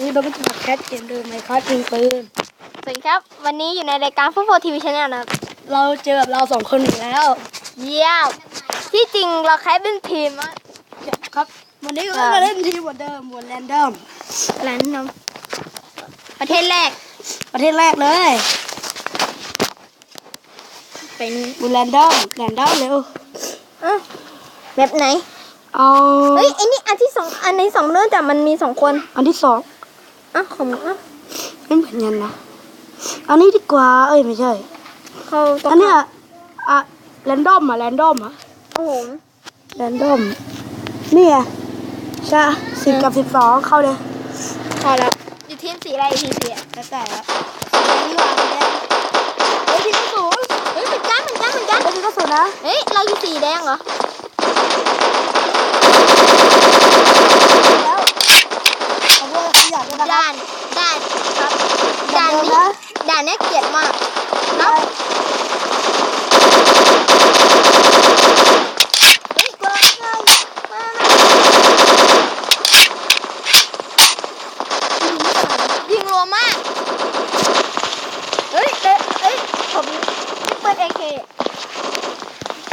นี่เราก็จะมาแคสเกมเดิมไหมครับยิงปืนสวัสดีครับ วันนี้อยู่ในรายการฟุตบอลทีวีชแนลนะครับ เราเจอกับเราสองคนอีกแล้ว เยี่ยม ที่จริงเราแค่เป็นทีมอะครับ วันนี้ก็ครับมาเล่นทีมเหมือนเดิมหมวดแรนดอมอะไรนะน้องประเทศแรก ประเทศแรกเลย เป็นหมวดแรนดอมแรนดอมเร็วเอ้าแบบไหน เอาเฮ้ยไอ้นี่อันที่สองอันในสองเรื่องแต่มันมีสองคน อันที่สอง อะของอะไม่เหมือนกันนะ อันนี้ดีกว่า เอ้ยไม่ใช่ เขาต้องอันเนี้ยอะแรนดอมอะแรนดอมอะโอ้โหแรนดอม นี่ไงใช่สิบกับสิบสองเข้าเลยพอแล้วอยู่ทีมสีอะไรอยู่ทีมสีอะแล้วแต่ละนี่ว่าสีแดงเฮ้ยทีมกระสุนเฮ้ยเหมือนกันเหมือนกันเหมือนกันเฮ้ยทีมกระสุนนะ เฮ้ย เราอยู่สีแดงเหรอ แล้วเอาด้วยขยะด้วย นะครับด่านด่านครับด่านนี้เดิมนะด่านเนี้ยเกลียดมากเนาะเฮ้ยเกินเลยมายิงรัวมาก เฮ้ยเอ้ยเอ้ยผมเปิดเอเค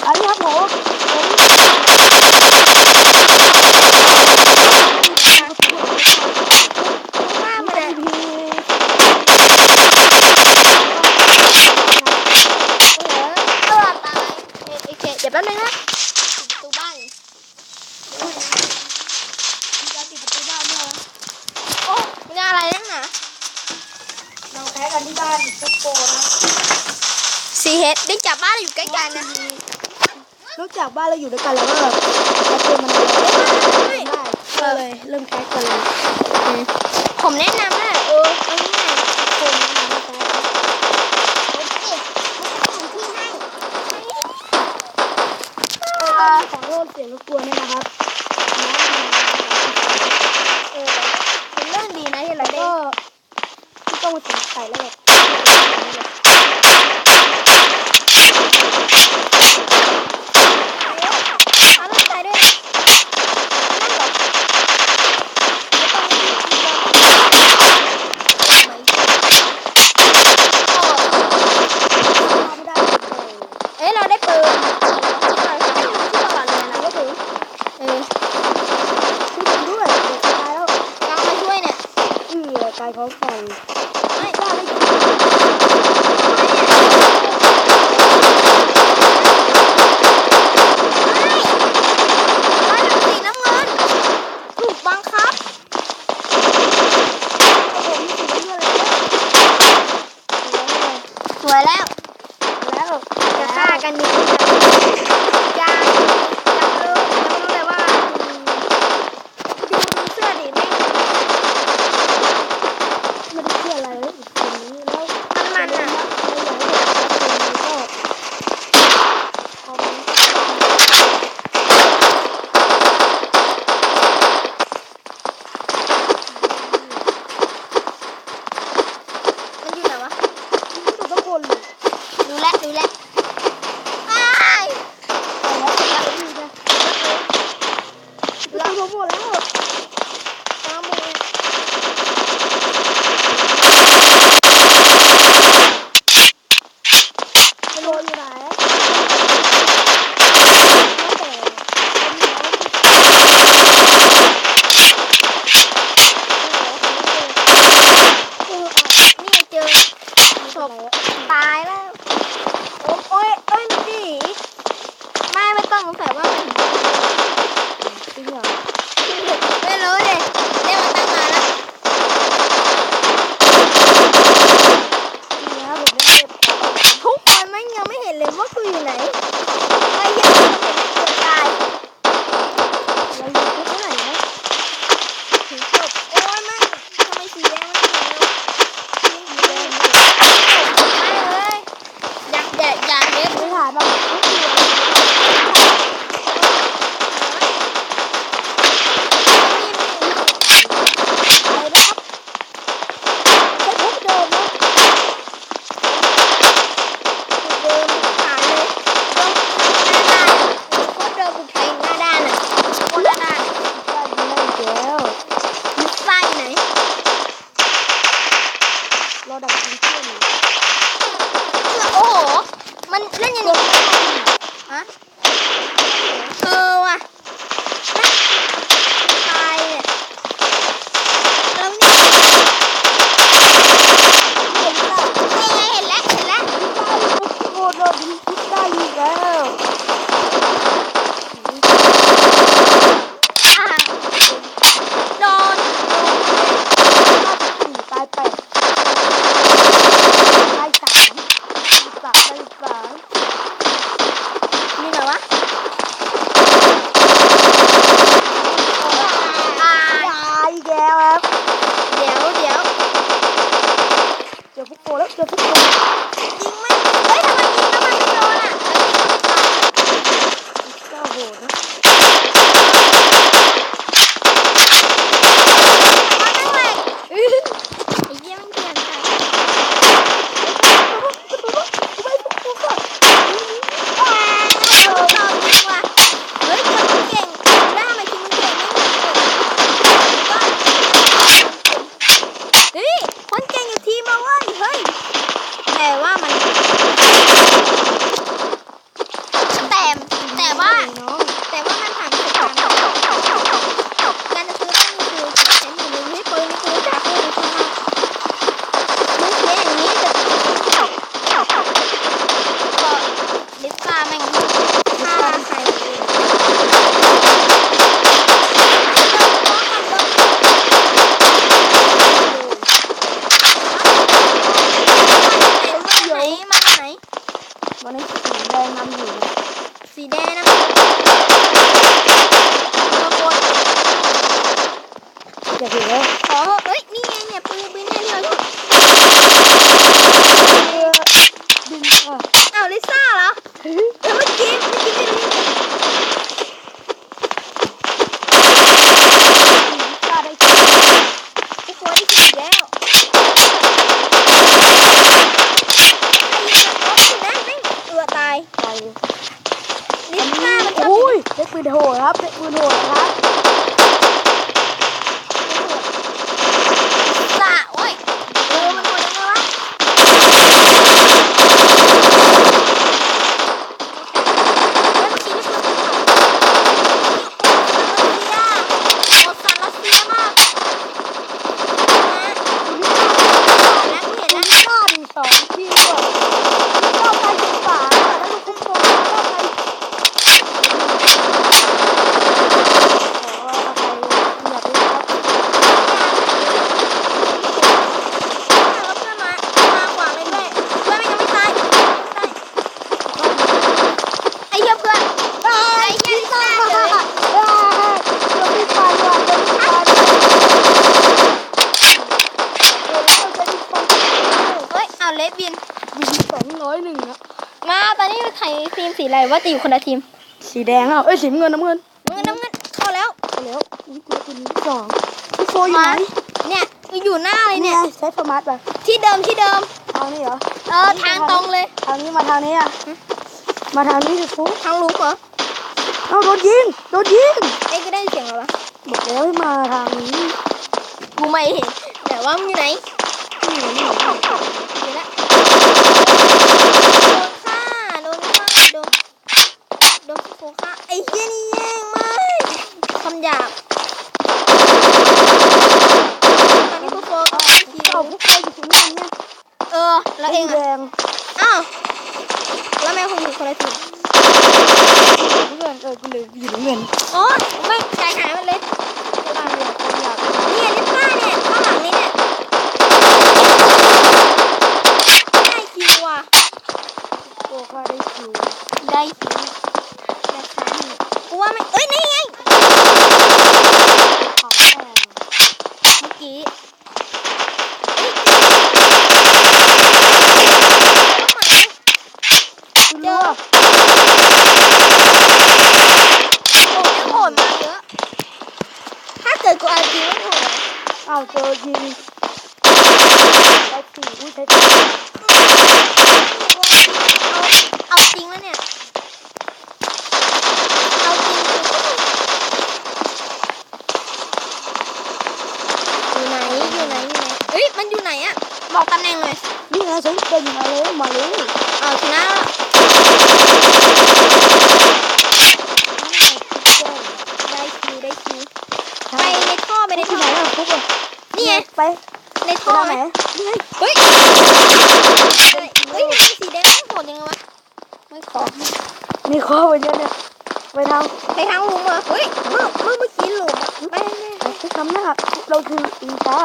อันนี้ครับผมผม มาก ไม่ เล ได้ ย พี เออตายเอเคเดี๋ยวแป๊บนึงนะปิดประตูบ้าน จะปิดประตูบ้านด้วยนะ โอ้มันอะไรนักหนา เรา แพ้กันที่บ้านซุปโปนะซีเฮดได้จับบ้านอยู่ใกล้ๆนะนอกจากบ้านเราอยู่ด้วยกันแล้วก็แบบแล้วเกมมันเลยได้ก็เลยเริ่มแพ้กันเลยผมแนะนำนะเออเอาง่ายคนแนะนำให้แพ้เอ๊ะที่ให้เอ่อขอโทษเสียงรบกวนด้วยนะครับ เออเป็นเรื่องดีนะที่เรา แล้ว ได้ ก็ที่ต้องมาสงสัยแล้วแบบ เอาร่างกายด้วยนั่นเหรอโอ้ ไม่ได้เลย เอ้ยเราได้ปืนที่เราที่เราที่เราเลยนะก็ถือเออ ช่วยผมด้วยเด็กตายแล้ว กำลังมาช่วยเนี่ย อือกายเขาฟัง ไม่ บ้าเลย บ้านสีน้ำเงิน ถูกบังคับ ผมมีสิ่งที่อะไรเนี่ย สวยแล้ว แล้ว จะ กับทุกคน ยิงไม่เฮ้ยทำไมยิงแล้วมันไม่โดนอะแล้วยิงก็ไม่ตาย เจ้าโหดนะ มันแม่งแหลกไอ้เหี้ยมันเกลียนใส่ ไม่ทุกคนค่ะ ว้าวเราจริงว่ะเฮ้ยคนมันเก่งได้ทำไมทีมมันเก่งไม่เหมือนเฮ้ยคนเก่งอยู่ทีมเราเว้ยเฮ้ยแต่ว่ามันแต่แต่ว่า น้อง แต่ว่ามันผ่านไปสามการจะซื้อต้องมีคือใช้หนึ่งหนึ่งให้ปืนนี่คือจากเรื่องข้างนอกมึงเสียอย่างนี้จะก็ลิปตาแม่งฆ่าใครเลยไหนมาไหน วันนี้สีแดงนำอยู่นะ สีแดงนะตัวบน อย่าเห็นแล้ว ขอเอ้ย นี่ไงเนี่ยปืนปืนเนี่ยที่เรา เรือบินค่ะ อ้าวลิซ่าเหรอ เฮ้ย เออเมื่อกี้เมื่อกี้เป็นลิซ่า กล้าได้กิน ไอ้ตัวที่ขี่แล้วไอ้ยิงมันรถอยู่นั่นแม่งเอือตาย ไป ลิซ่ามันชอบ อุ้ยเด็กปืนโหดครับเด็กปืนโหดนะครับ ลิซ่าโอ้ยเออมันโหดยังไงวะเฮ้ยเมื่อกี้นี่คือปืนของโอ้โหรัสเซียโอ้สันรัสเซียมากนะกูเห็น คุ แล้ว ณกล้าดีสองที่ด้วยก็ไปถึงฝาแล้วลูกคุ้มครองก็ไปขออภัยอย่าไปครับ แล้วเพื่อนมา มาขวางเลยด้วยเพื่อนมันยังไม่ตายยังไม่ตายไอ้เหี้ยเพื่อนไอ้เหี้ยลิซ่าเลย เอ้ยเราไม่ฟันว่ะเราไม่ฟันเออเราจะได้ฟัน เฮ้ยเอาเลสบิน วินสองร้อยหนึ่งอะ มาตอนนี้ไทยทีมสี อะไรว่าจะอยู่คนละทีมสีแดงอะเอ้ยสีน้ำเงินน้ำเงินมึงน้ำเงินเข้าแล้วไปแล้วอุ้ยกูเป็นที่สองพี่โฟอยู่ไหนเนี่ยอยู่หน้าเลยเนี่เนี่ยยใช้สมาร์ทไปที่เดิมที่เดิมทางนี้เหรอเออทางตรงเลยทางนี้มาทางนี้อะมาทางนี้สิฟุทางลุงเหรอเอ้าโดนยิงโดนยิงเอ้ยก็ได้เสียงแล้ววะบอกแล้วให้มาทางนี้กูไม่เห็นแต่ว่ามึงอยู่ไหนนี่นี่เดี๋ยวละโดนฆ่าโดนฆ่าโดน โดนโคฆ่าไอ้เหี้ยนี่แย่งมากคำหยาบตอนนี้พวกโฟก็ไม่คิวเอ้าพวกใครอยู่ตรงนี้เนี่ยเออ แล้วเองแดอะงอ้าวแล้วแม่คุณอยู่คนละทีมเงินเออกูเลยอยู่เงินอ๋อไม่ชายหายมันเลยอยากอยากเนี่ยลิซ่าเนี่ยข้างหลังนี้เนี่ยได้คิวอะโอ้ก็ได้คิวได้คิวราคานี่กูว่าไม่เอ้ย นี่ไง ของแม่ เมื่อกี้เอ้ย คุณ โอ้ รู้ ย อะ โหดมาเยอะ ถ้าเกิดกูเอาจริงไม่โหด เอ้าเจอยิงใช้สี่อุ้ยใช้สี่เอาเอาจริงแล้วเนี่ย เอาจริงอยู่ไหนอยู่ไหนอยู่ไหนเฮ้ยมันอยู่ไหนอะบอกตำแหน่งหน่อยนี่ไงฉันเป็นมาเลยมาเลยเอาชนะแล้วได้คิวได้คิวไปในท่อไปในที่ท่อไห นอะฟุกอะนี่ไงไปในท่อทางไหไหมนนี่ไงเฮ้ยเฮ้ยทำไมสีแดงไม่โหดยังไงวะไม่ขอมีข้อไปเยอะเนี่ยไปทางไปทางหลุมเหรอเฮ้ยเมื่อเมื่อเมื่อกี้หลุมอะไปไปไปที่ทำหน้าเราคืออินฟ้า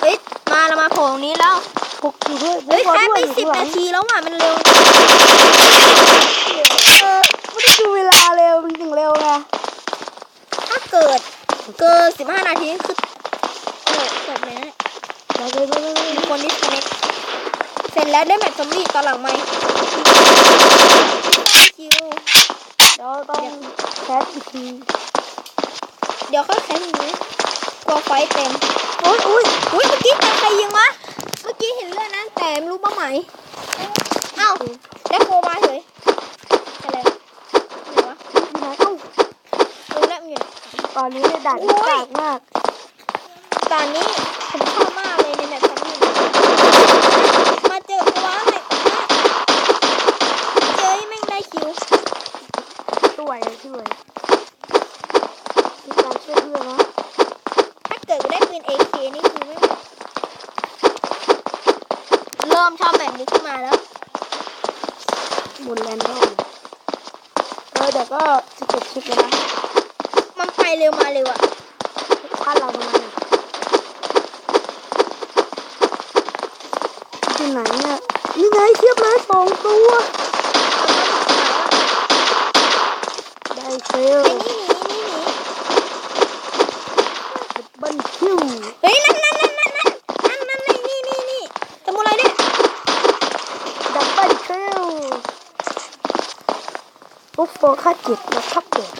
เฮ้ยมาเรามาโผล่ตรงนี้แล้วฟุกอยู่ด้วยเฮ้ยฟุกแค่ด้วไปอยู่สิบข้งหลันางทีแล้วอะมันเร็วเออไม่ได้ดูเวลาเร็วมันถึงเร็วไงถ้าเกิดเกินสิบห้านาทีนี่คือโอ้ จบเลยนะไปไปไปไปมีคนดิสคอนเนคนแล้วได้แมตช์ซอมบี้ตอนหลังไหมคิวเดี๋ยวต้องแคสอีกทีเดี๋ยวค่อยแข่งนี้กลัวไฟเต็มโอ้ยอุ้ยอุ้ยเมื่อกี้ใครยิงวะเมื่อกี้เห็นเลือดนะแต่ไม่รู้เป้าหมายเอ้าได้โคมาเฉยอะไรไหนวะอยู่ไหนเอ้าเออแล้วมันอยู่ตอนนี้เนี่ยด่านโอ้ยกากมาก ตอนนี้ผมชอบมากเลยในแมตช์ซอมบี้มาเจอว้าหน่อยเจอแม่งได้คิวช่วยช่วยมีการช่วยเพื่อนนะถ้าเกิดกูได้ปืน AK นี่คือไม่เริ่มชอบแบบนี้ขึ้นมาแล้วหมุนแรนดอมเออเดี๋ยวก็จะจบคลิปแล้วนะมันไปเร็วมาเร็วอะพลาดเราประมาณ ไหนที่ไหนเนี่ไงเทียบเลยสองตัวได้เซลไอ้นี่หนีนี่หนีเบิ้ลคิวเฮ้ยนั่นนั่นนั่นนั่นนั่นนั่นนั่นี่นี่นี่สมุไรเนี่ยดับเบิ้ลคิวปุ๊บโฟกัสจิตนะครับเด็ก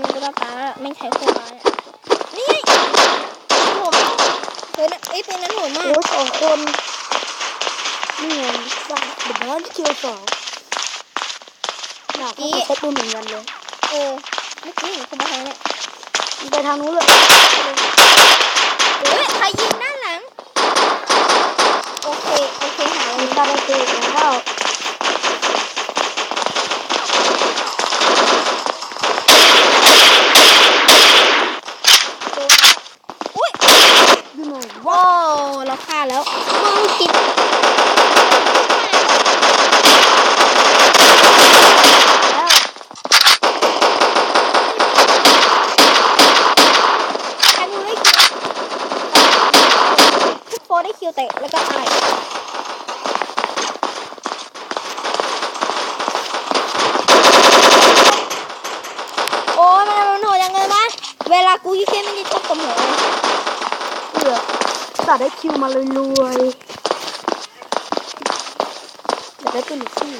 มันก็ต้องตาไม่ใช้โคมาเนี่ยนี่ไงโหเฮ้ยนั่นไอ้ยเป็น นั้นโหดมาโอ้กสองคนนี่ไงดับเบิ้ลคิวสองหนักก็ใช้ปืนเหมือนกันเลยเออเมื่อกี้เห็นคนมาทางเนี่ยไปทางนู้นเลยเฮ้ยใครยิงด้านหลัง โอเค โอเคหายมีเลยการเตะแล้ว อุ้ย อยู่ไหน โอ้เราฆ่าแล้วมึงกิน แล้ว ใครมึงได้คิวทุกโฟได้คิวเตะแล้วก็ตาย โอ้ยมันมันโหดยังไงวะเวลากูยิ่งเข้มไม่ได้ตกกับหัวเลย เอือตัดได้คิว มาเลยรวยอยากได้เป็นอีกที่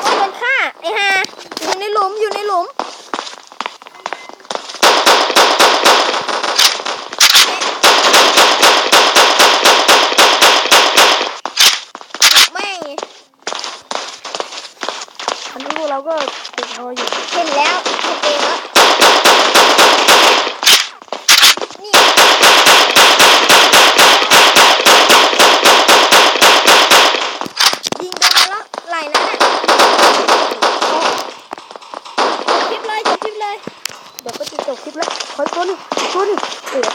โอ้ยเป็นฆ่าไอ้ห่าอยู่ในหลุมอยู่ในหลุมแม่งอันนี้พวกเราก็ติดพออยู่เห็นแล้วเห็นเองแล้วนี่ยิงโดนมาแล้วไหลนั้นน่ะจบคลิปเลยจบคลิปเลย เดี๋ยวก็จะจบคลิปแล้วขอตัวหนึงตัวหนึงเออ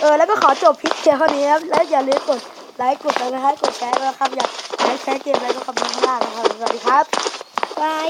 เออแล้วก็ขอจบคลิปเพียงเท่านี้ ครับแล้วอย่าลืมกดไลค์กดติดตามกดแชร์นะครับอยากให้แชร์เกมอะไรก็คอมเมนต์ข้างล่างนะครับสวัสดีครับบาย